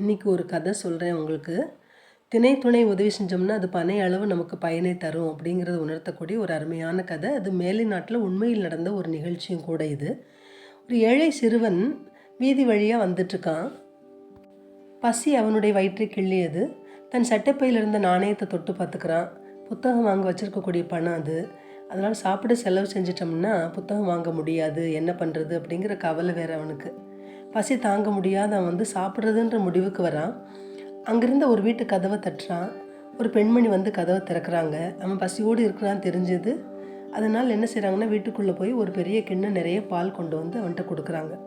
இன்றைக்கி ஒரு கதை சொல்கிறேன் உங்களுக்கு. திணை துணை உதவி செஞ்சோம்னா அது பனை அளவு நமக்கு பயனை தரும் அப்படிங்கிறத உணர்த்தக்கூடிய ஒரு அருமையான கதை. அது மேலை நாட்டில் உண்மையில் நடந்த ஒரு நிகழ்ச்சியும் கூட இது. ஒரு ஏழை சிறுவன் வீதி வழியாக வந்துட்டுருக்கான். பசி அவனுடைய வயிற்றை கிள்ளியது தன் சட்டைப்பையில் இருந்த நாணயத்தை தொட்டு பார்த்துக்கிறான். புத்தகம் வாங்க வச்சுருக்கக்கூடிய பணம் அது. அதனால் சாப்பிட செலவு செஞ்சிட்டோம்னா புத்தகம் வாங்க முடியாது. என்ன பண்ணுறது அப்படிங்கிற கவலை வேறு அவனுக்கு. பசி தாங்க முடியாத அவன் வந்து சாப்பிட்றதுன்ற முடிவுக்கு வரான். அங்கேருந்து ஒரு வீட்டு கதவை தட்டுறான். ஒரு பெண்மணி வந்து கதவை திறக்கிறாங்க. அவன் பசியோடு இருக்கிறான்னு தெரிஞ்சது. அதனால் என்ன செய்கிறாங்கன்னா வீட்டுக்குள்ளே போய் ஒரு பெரிய கிண்ணம் நிறைய பால் கொண்டு வந்து அவன்கிட்ட கொடுக்குறாங்க.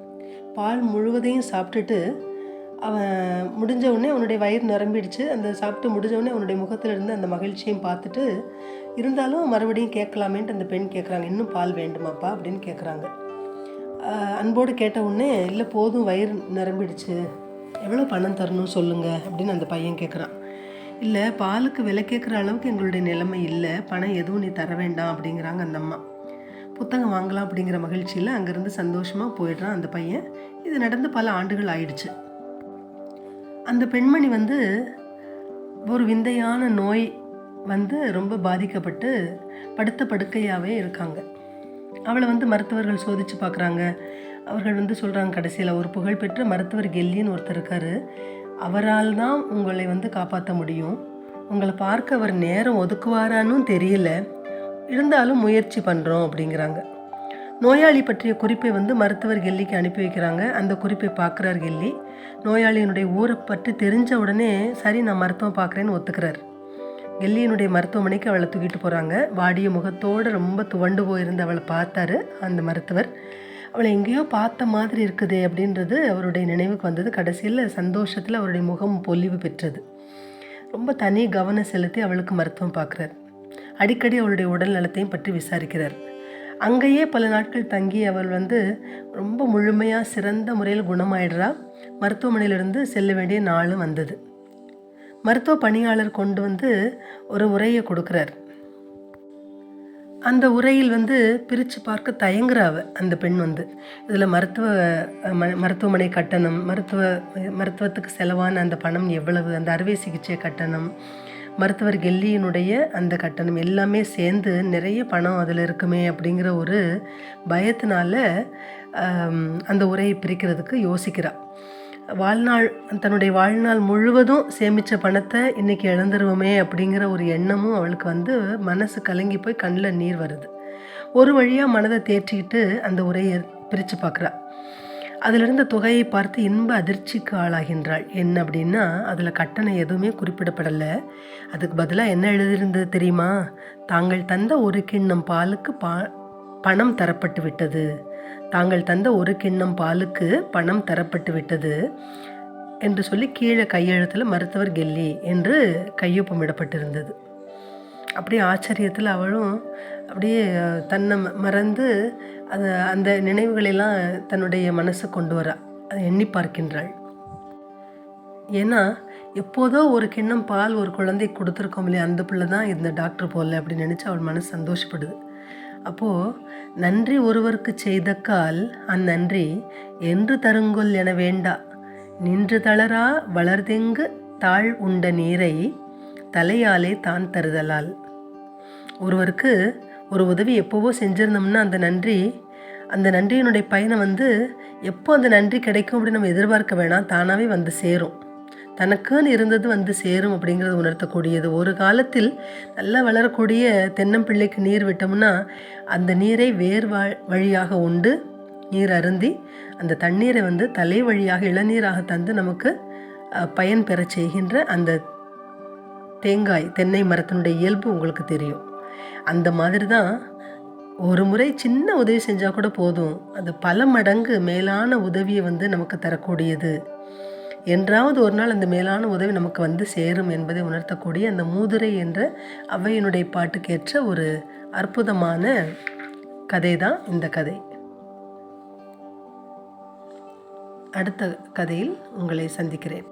பால் முழுவதையும் சாப்பிட்டுட்டு அவன் முடிஞ்ச உடனே அவனுடைய வயிறு நிரம்பிடுச்சு. அந்த சாப்பிட்டு முடிஞ்ச உடனே அவனுடைய முகத்தில் இருந்து அந்த மகிழ்ச்சியும் பார்த்துட்டு இருந்தாலும் மறுபடியும் கேட்கலாமேன்ட்டு அந்த பெண் கேட்குறாங்க. இன்னும் பால் வேண்டுமாப்பா? அப்படின்னு கேட்குறாங்க. அன்போடு கேட்ட உடனே இல்லை போதும் வயிறு நிரம்பிடுச்சு. எவ்வளோ பணம் தரணும் சொல்லுங்கள் அப்படின்னு அந்த பையன் கேட்குறான் இல்லை பாலுக்கு விலை கேட்குற அளவுக்கு எங்களுடைய நிலைமை இல்லை. பணம் எதுவும் நீ தர வேண்டாம் அப்படிங்கிறாங்க அந்த அம்மா. புத்தகம் வாங்கலாம் அப்படிங்கிற மகிழ்ச்சியில் அங்கேருந்து சந்தோஷமாக போயிடுறான் அந்த பையன். இது நடந்து பல ஆண்டுகள் ஆயிடுச்சு. அந்த பெண்மணி வந்து ஒரு விந்தையான நோய் வந்து ரொம்ப பாதிக்கப்பட்டு படுத்த படுக்கையாகவே இருக்காங்க. அவளை வந்து மருத்துவர்கள் சோதித்து பார்க்குறாங்க. அவர்கள் வந்து சொல்கிறாங்க கடைசியில் ஒரு புகழ்பெற்ற மருத்துவர் கெல்லின்னு ஒருத்தர் இருக்கார். அவரால் தான் உங்களை வந்து காப்பாற்ற முடியும். உங்களை பார்க்க அவர் நேரம் ஒதுக்குவாரான்னு தெரியல. இருந்தாலும் முயற்சி பண்ணுறோம் அப்படிங்கிறாங்க. நோயாளி பற்றிய குறிப்பை வந்து மருத்துவர் கெல்லிக்கு அனுப்பி வைக்கிறாங்க. அந்த குறிப்பை பார்க்குறார் கெல்லி. நோயாளியினுடைய ஊரை பற்றி தெரிஞ்ச உடனே சரி நான் மருத்துவம் பார்க்குறேன்னு ஒத்துக்கிறார். கெல்லியனுடைய மருத்துவமனைக்கு அவளை தூக்கிட்டு போகிறாங்க வாடிய முகத்தோடு ரொம்ப துவண்டு போயிருந்து அவளை பார்த்தாரு அந்த மருத்துவர். அவளை எங்கேயோ பார்த்த மாதிரி இருக்குது அப்படின்றது அவருடைய நினைவுக்கு வந்தது. கடைசியில் சந்தோஷத்தில் அவருடைய முகம் பொலிவு பெற்றது. ரொம்ப தனி கவனம் செலுத்தி அவளுக்கு மருத்துவம் பார்க்குறார். அடிக்கடி அவளுடைய உடல் நலத்தையும் பற்றி விசாரிக்கிறார். அங்கேயே பல நாட்கள் தங்கி அவள் வந்து ரொம்ப முழுமையாக சிறந்த முறையில் குணமாயிடுறா. மருத்துவமனையிலிருந்து செல்ல வேண்டிய நாளும் வந்தது. மருத்துவ பணியாளர் கொண்டு வந்து ஒரு உரையை கொடுக்குறார். அந்த உரையில் வந்து பிரித்து பார்க்க தயங்குறாவ அந்த பெண் வந்து. இதில் மருத்துவ ம மருத்துவமனை கட்டணம் மருத்துவ மருத்துவத்துக்கு செலவான அந்த பணம் எவ்வளவு அந்த அறுவை சிகிச்சை கட்டணம் மருத்துவர் கெல்லியினுடைய அந்த கட்டணம் எல்லாமே சேர்ந்து நிறைய பணம் அதில் இருக்குமே அப்படிங்கிற ஒரு பயத்தினால அந்த உரையை பிரிக்கிறதுக்கு யோசிக்கிறாள் வாழ்நாள் தன்னுடைய வாழ்நாள் முழுவதும் சேமித்த பணத்தை இன்றைக்கி இழந்துருவோமே அப்படிங்கிற ஒரு எண்ணமும் அவளுக்கு வந்து மனசு கலங்கி போய் கண்ணில் நீர் வருது. ஒரு வழியாக மனதை தேற்றிக்கிட்டு அந்த உரையை பிரித்து பார்க்குறா. அதிலிருந்த தொகையை பார்த்து இன்ப அதிர்ச்சிக்கு ஆளாகின்றாள். என்ன அப்படின்னா அதில் கட்டணம் எதுவுமே குறிப்பிடப்படலை. அதுக்கு பதிலாக என்ன எழுதியிருந்தது தெரியுமா? தாங்கள் தந்த ஒரு கிண்ணம் பாலுக்கு பா பணம் தரப்பட்டு விட்டது. தாங்கள் தந்த ஒரு கிண்ணம் பாலுக்கு பணம் தரப்பட்டு விட்டது என்று சொல்லி கீழே கையெழுத்தில் மருத்துவர் கெல்லி என்று கையொப்பமிடப்பட்டிருந்தது. அப்படியே ஆச்சரியத்தில் அவளும் அப்படியே தன்னை மறந்து அதை அந்த நினைவுகளெல்லாம் தன்னுடைய மனசு கொண்டு வரா அதை எண்ணி பார்க்கின்றாள். ஏன்னா எப்போதோ ஒரு கிண்ணம் பால் ஒரு குழந்தை கொடுத்துருக்கோம் இல்லையா அந்த பிள்ளை தான் இந்த டாக்டர் போல அப்படின்னு நினச்சி அவள் மனசு சந்தோஷப்படுது. அப்போது நன்றி ஒருவருக்கு செய்தக்கால் அந்நன்றி என்று தருங்கொல் என வேண்டா. நின்று தளரா வளர்தெங்கு தாழ் உண்ட நீரை தலையாலே தான் தருதலால். ஒருவருக்கு ஒரு உதவி எப்போவோ செஞ்சிருந்தோம்னா அந்த நன்றி அந்த நன்றியினுடைய பயணம் வந்து எப்போ அந்த நன்றி கிடைக்கும் அப்படின்னு நம்ம எதிர்பார்க்க வேணாம் தானாகவே வந்து சேரும். தனக்குன்னு இருந்தது வந்து சேரும் அப்படிங்கிறத உணர்த்தக்கூடியது. ஒரு காலத்தில் நல்லா வளரக்கூடிய தென்னம்பிள்ளைக்கு நீர் விட்டோம்னா அந்த நீரை வேர் வழியாக உண்டு நீர் அருந்தி அந்த தண்ணீரை வந்து தலை வழியாக இளநீராக தந்து நமக்கு பயன் பெற செய்கின்ற அந்த தேங்காய் தென்னை மரத்தினுடைய இயல்பு உங்களுக்கு தெரியும். அந்த மாதிரி தான் ஒரு முறை சின்ன உதவி செஞ்சால் கூட போதும். அது பல மடங்கு மேலான உதவியை வந்து நமக்கு தரக்கூடியது. என்றாவது ஒரு நாள் அந்த மேலான உதவி நமக்கு வந்து சேரும் என்பதை உணர்த்தக்கூடிய அந்த மூதுரை என்ற அவையினுடைய பாட்டுக்கேற்ற ஒரு அற்புதமான கதை தான் இந்த கதை. அடுத்த கதையில் உங்களை சந்திக்கிறேன்.